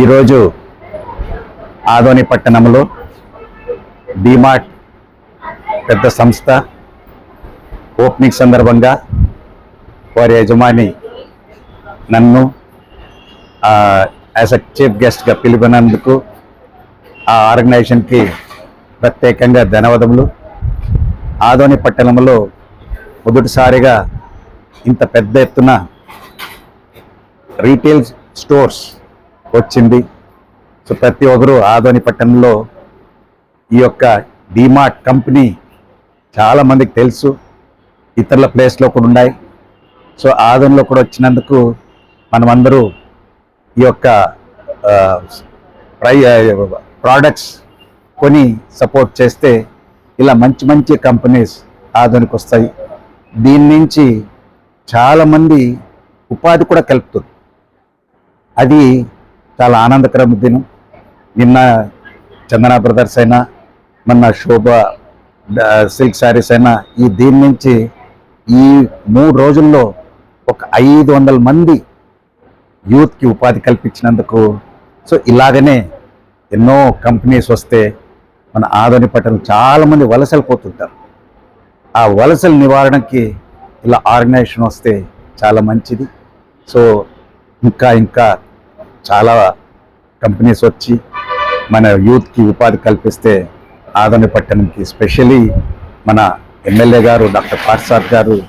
ఈరోజు ఆదోని పట్టణంలో డిమార్ట్ పెద్ద సంస్థ ఓపెనింగ్ సందర్భంగా వారి యజమాని నన్ను యాజ్ అ చీఫ్ గెస్ట్గా పిలుపునందుకు ఆ ఆర్గనైజేషన్కి ప్రత్యేకంగా ధన్యవాదములు. ఆదోని పట్టణంలో మొదటిసారిగా ఇంత పెద్ద ఎత్తున రీటైల్ స్టోర్స్ వచ్చింది. సో ప్రతి ఒక్కరు ఆదోని పట్టణంలో ఈ యొక్క డిమార్ట్ కంపెనీ చాలామందికి తెలుసు. ఇతరుల ప్లేస్లో కూడా ఉన్నాయి. సో ఆదోనిలో కూడా వచ్చినందుకు మనమందరూ ఈ యొక్క ప్రై ప్రోడక్ట్స్ కొని సపోర్ట్ చేస్తే ఇలా మంచి మంచి కంపెనీస్ ఆదోనికి వస్తాయి. దీని నుంచి చాలామంది ఉపాధి కూడా కలుపుతుంది. అది చాలా ఆనందకరమైన దినం. నిన్న చందన బ్రదర్స్ అయినా మన శోభ సిల్క్ శారీస్ అయినా ఈ దీని నుంచి ఈ మూడు రోజుల్లో ఒక ఐదు వందల మంది యూత్కి ఉపాధి కల్పించినందుకు సో ఇలాగనే ఎన్నో కంపెనీస్ వస్తే మన ఆదోని పట్టణం చాలామంది వలసలు పోతుంటారు. ఆ వలసల నివారణకి ఇలా ఆర్గనైజేషన్ వస్తే చాలా మంచిది. సో ఇంకా ఇంకా చాలా కంపెనీస్ వచ్చి మన యూత్కి ఉపాధి కల్పిస్తే ఆదోని పట్టణంకి స్పెషలీ మన ఎమ్మెల్యే గారు డాక్టర్ పార్సాద్ గారు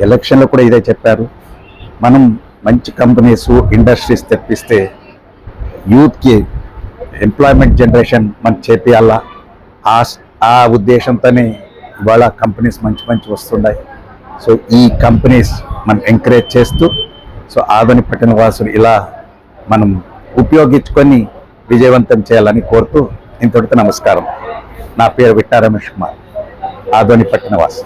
ఎలక్షన్లో కూడా ఇదే చెప్పారు. మనం మంచి కంపెనీస్ ఇండస్ట్రీస్ తెప్పిస్తే యూత్కి ఎంప్లాయ్మెంట్ జనరేషన్ మనం చేపియాలా? ఆ ఆ ఉద్దేశంతోనే ఇవాళ కంపెనీస్ మంచి మంచి వస్తున్నాయి. సో ఈ కంపెనీస్ మనం ఎంకరేజ్ చేస్తూ సో ఆదోని పట్టణ వాసులు ఇలా మనం ఉపయోగించుకొని విజయవంతం చేయాలని కోరుతూ ఇంతటితో నమస్కారం. నా పేరు విట్టా రమేష్ కుమార్. ఆదోని పట్టణవాసు